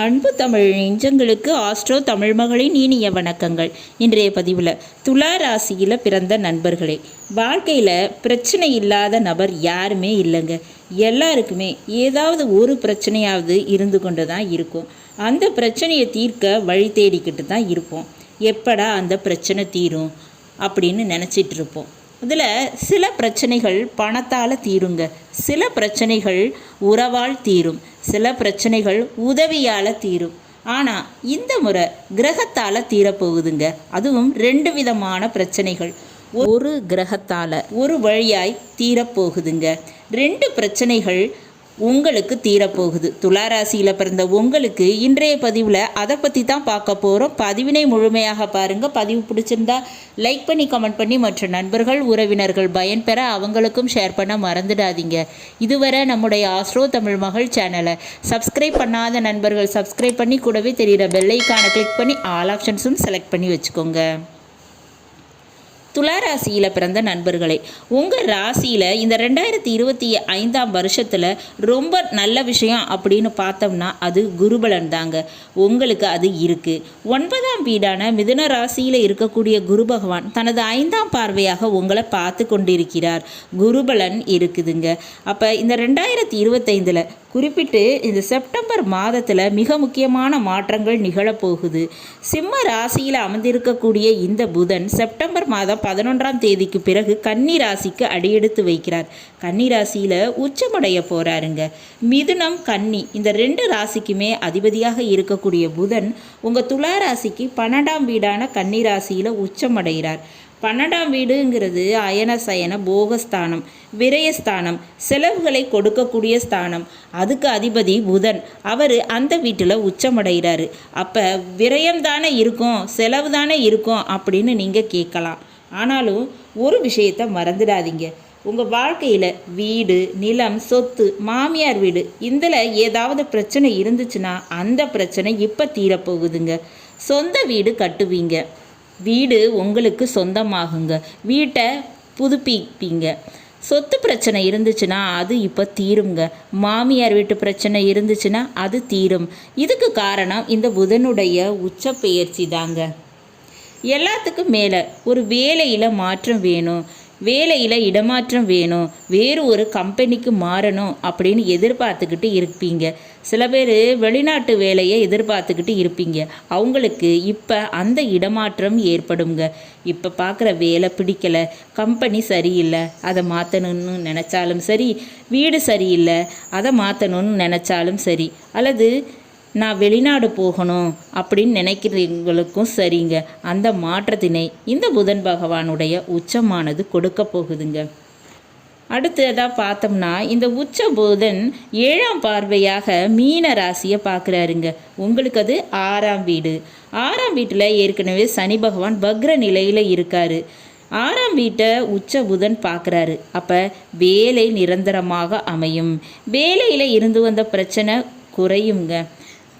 அன்பு தமிழ் நெஞ்சங்களுக்கு ஆஸ்ட்ரோ தமிழ் மகளின் இனிய வணக்கங்கள். இன்றைய பதிவில் துலா ராசியில் பிறந்த நண்பர்களே. வாழ்க்கையில் பிரச்சனை இல்லாத நபர் யாருமே இல்லைங்க. எல்லாருக்குமே ஏதாவது ஒரு பிரச்சனையாவது இருந்து கொண்டு தான் இருக்கும். அந்த பிரச்சனையை தீர்க்க வழி தேடிக்கிட்டு தான் இருப்போம். எப்படா அந்த பிரச்சனை தீரும் அப்படின்னு நினச்சிட்டு இருப்போம். இதில் சில பிரச்சனைகள் பணத்தால் தீருங்க. சில பிரச்சனைகள் உறவால் தீரும். சில பிரச்சனைகள் உதவியால் தீரும். ஆனால் இந்த முறை கிரகத்தால் தீரப்போகுதுங்க. அதுவும் ரெண்டு விதமான பிரச்சனைகள். ஒரு கிரகத்தால் ஒரு வழியாய் தீரப்போகுதுங்க. ரெண்டு பிரச்சனைகள் உங்களுக்கு தீரப்போகுது. துளாராசியில் பிறந்த உங்களுக்கு இன்றைய பதிவில் அதை பற்றி தான் பார்க்க போகிறோம் பதிவினை முழுமையாக பாருங்கள் பதிவு பிடிச்சிருந்தா லைக் பண்ணி கமெண்ட் பண்ணி மற்ற நண்பர்கள் உறவினர்கள் பயன்பெற அவங்களுக்கும் ஷேர் பண்ண மறந்துடாதீங்க. இதுவரை நம்முடைய ஆஸ்ட்ரோ தமிழ் மகள் சேனலை சப்ஸ்கிரைப் பண்ணாத நண்பர்கள் சப்ஸ்கிரைப் பண்ணி கூடவே தெரிகிற பெல்லைக்கான கிளிக் பண்ணி ஆல் ஆப்ஷன்ஸும் செலக்ட் பண்ணி வச்சுக்கோங்க. துலா ராசியில் பிறந்த நண்பர்களே உங்கள் ராசியில் இந்த ரெண்டாயிரத்தி இருபத்தி ஐந்தாம் வருஷத்தில் ரொம்ப நல்ல விஷயம் அப்படின்னு பார்த்தோம்னா அது குருபலன் தாங்க. உங்களுக்கு அது இருக்குது ஒன்பதாம் வீடான மிதுன ராசியில் இருக்கக்கூடிய குரு பகவான் தனது ஐந்தாம் பார்வையாக உங்களை பார்த்து கொண்டிருக்கிறார். குருபலன் இருக்குதுங்க. அப்போ இந்த ரெண்டாயிரத்தி இருபத்தைந்தில் குறிப்பிட்டு இந்த செப்டம்பர் மாதத்தில் மிக முக்கியமான மாற்றங்கள் நிகழப்போகுது. சிம்ம ராசியில் அமர்ந்திருக்கக்கூடிய இந்த புதன் செப்டம்பர் மாதம் பதினொன்றாம் தேதிக்கு பிறகு கன்னி ராசிக்கு அடியெடுத்து வைக்கிறார். கன்னி ராசியில் உச்சமடைய போகிறாருங்க மிதுனம் கன்னி இந்த ரெண்டு ராசிக்குமே அதிபதியாக இருக்கக்கூடிய புதன் உங்கள் துலா ராசிக்கு பன்னெண்டாம் வீடான கன்னி ராசியில் உச்சமடைகிறார். பன்னெண்டாம் வீடுங்கிறது அயன சயன போகஸ்தானம் விரயஸ்தானம் செலவுகளை கொடுக்கக்கூடிய ஸ்தானம். அதுக்கு அதிபதி புதன். அவர் அந்த வீட்டில் உச்சமடைகிறாரு. அப்போ விரயம் தானே இருக்கும் செலவு தானே இருக்கும் அப்படின்னு நீங்கள் கேட்கலாம். ஆனாலும் ஒரு விஷயத்தை மறந்துடாதீங்க. உங்கள் வாழ்க்கையில் வீடு நிலம் சொத்து மாமியார் வீடு இதில் ஏதாவது பிரச்சனை இருந்துச்சுன்னா அந்த பிரச்சனை இப்போ தீரப்போகுதுங்க. சொந்த வீடு கட்டுவீங்க. வீடு உங்களுக்கு சொந்தமாகுங்க. வீட்டை புதுப்பிப்பீங்க. சொத்து பிரச்சனை இருந்துச்சுன்னா அது இப்போ தீருங்க மாமியார் வீட்டு பிரச்சனை இருந்துச்சுன்னா அது தீரும். இதுக்கு காரணம் இந்த புதனுடைய உச்ச பெயர்ச்சி தாங்க. எல்லாத்துக்கும் மேலே ஒரு வேலையில் மாற்றம் வேணும். வேலையில் இடமாற்றம் வேணும். வேறு ஒரு கம்பெனிக்கு மாறணும் அப்படின்னு எதிர்பார்த்துக்கிட்டு இருப்பீங்க. சில பேர் வெளிநாட்டு வேலையை எதிர்பார்த்துக்கிட்டு இருப்பீங்க. அவங்களுக்கு இப்போ அந்த இடமாற்றம் ஏற்படுங்க இப்போ பார்க்குற வேலை பிடிக்கலை. கம்பெனி சரியில்லை. அதை மாற்றணும்னு நினச்சாலும் சரி வீடு சரியில்லை. அதை மாற்றணும்னு நினச்சாலும் சரி. அல்லது நான் வெளிநாடு போகணும் அப்படின்னு நினைக்கிறவங்களுக்கும் சரிங்க. அந்த மாற்றத்தினை இந்த புதன் பகவானுடைய உச்சமானது கொடுக்க போகுதுங்க. அடுத்ததாக பார்த்தோம்னா இந்த உச்ச புதன் ஏழாம் பார்வையாக மீன ராசியை பார்க்குறாருங்க. உங்களுக்கு அது ஆறாம் வீடு. ஆறாம் வீட்டில் ஏற்கனவே சனி பகவான் பக்ர நிலையில் இருக்கார். ஆறாம் வீட்டை உச்ச புதன் பார்க்குறாரு. அப்போ வேலை நிரந்தரமாக அமையும். வேலையில் இருந்து வந்த பிரச்சனை குறையுங்க.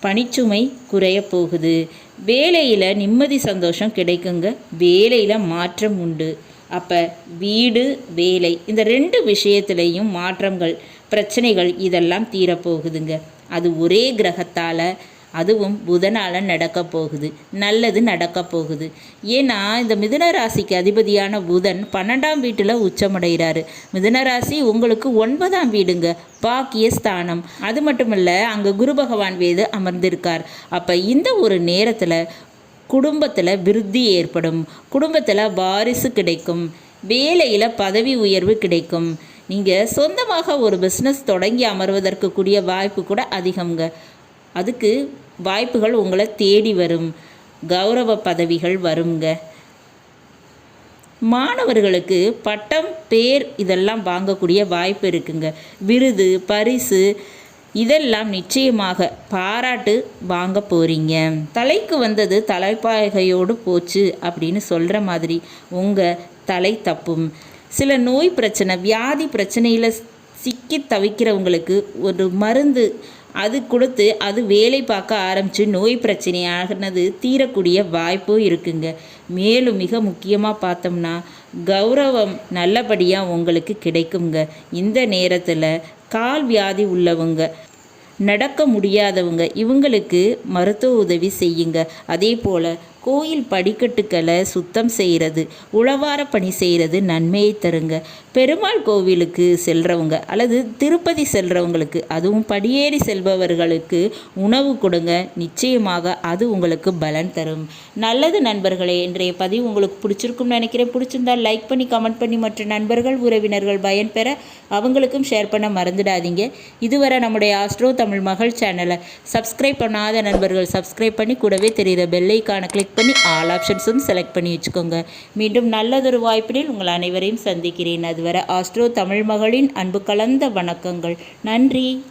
பணிச்சுமை குறைய போகுது. வேலையில் நிம்மதி சந்தோஷம் கிடைக்குங்க. வேலையில் மாற்றம் உண்டு. அப்போ வீடு வேலை இந்த ரெண்டு விஷயத்துலேயும் மாற்றங்கள் பிரச்சனைகள் இதெல்லாம் தீரப்போகுதுங்க. அது ஒரே கிரகத்தால் அதுவும் புதனால் நடக்க போகுது. நல்லது நடக்க போகுது. ஏன்னா இந்த மிதுன ராசிக்கு அதிபதியான புதன் பன்னெண்டாம் வீட்டில் உச்சமடைகிறாரு. மிதுன ராசி உங்களுக்கு ஒன்பதாம் வீடுங்க. பாக்கிய ஸ்தானம். அது மட்டும் இல்லை அங்கே குரு பகவான் வேது அமர்ந்திருக்கார். அப்போ இந்த ஒரு நேரத்தில் குடும்பத்தில் விருத்தி ஏற்படும். குடும்பத்தில் வாரிசு கிடைக்கும். வேலையில் பதவி உயர்வு கிடைக்கும். நீங்கள் சொந்தமாக ஒரு பிஸ்னஸ் தொடங்கி அமர்வதற்கு கூடிய வாய்ப்பு கூட அதிகங்க அதுக்கு வாய்ப்புகள் உங்களை தேடி வரும். கௌரவ பதவிகள் வருங்க. மாணவர்களுக்கு பட்டம் பேர் இதெல்லாம் வாங்கக்கூடிய வாய்ப்பு இருக்குங்க. விருது பரிசு இதெல்லாம் நிச்சயமாக பாராட்டு வாங்க போகிறீங்க தலைக்கு வந்தது தலைப்பாகையோடு போச்சு அப்படின்னு சொல்கிற மாதிரி உங்கள் தலை தப்பும். சில நோய் பிரச்சனை வியாதி பிரச்சனையில் சிக்கி தவிக்கிறவங்களுக்கு ஒரு மருந்து அது கொடுத்து அது வேலை பார்க்க ஆரம்பித்து நோய் பிரச்சனையானது தீரக்கூடிய வாய்ப்பும் இருக்குங்க. மேலும் மிக முக்கியமாக பார்த்தோம்னா கௌரவம் நல்லபடியாக உங்களுக்கு கிடைக்குங்க. இந்த நேரத்தில் கால் வியாதி உள்ளவங்க நடக்க முடியாதவங்க இவங்களுக்கு மருத்துவ உதவி செய்யுங்க. அதே போல் கோயில் படிக்கட்டுக்களை சுத்தம் செய்கிறது உழவார பணி செய்கிறது நன்மையை தருங்க. பெருமாள் கோவிலுக்கு செல்கிறவங்க அல்லது திருப்பதி செல்றவங்களுக்கு அதுவும் படியேறி செல்பவர்களுக்கு உணவு கொடுங்க. நிச்சயமாக அது உங்களுக்கு பலன் தரும். நல்லது நண்பர்களே இன்றைய பதிவு உங்களுக்கு பிடிச்சிருக்கும்னு நினைக்கிறேன். பிடிச்சிருந்தா லைக் பண்ணி கமெண்ட் பண்ணி மற்ற நண்பர்கள் உறவினர்கள் பயன் பெற அவங்களுக்கும் ஷேர் பண்ண மறந்துடாதீங்க. இதுவரை நம்முடைய ஆஸ்ட்ரோ தமிழ் மகள் சேனலை சப்ஸ்கிரைப் பண்ணாத நண்பர்கள் சப்ஸ்கிரைப் பண்ணி கூடவே தெரிகிற பெல்லைக்கான கிளிக் பண்ணி ஆல் ஆப்ஷன்ஸும் செலக்ட் பண்ணி வச்சுக்கோங்க. மீண்டும் நல்லதொரு வாய்ப்பினில் உங்கள் அனைவரையும் சந்திக்கிறேன். அதுவரை ஆஸ்ட்ரோ தமிழ் மகளின் அன்பு கலந்த வணக்கங்கள். நன்றி.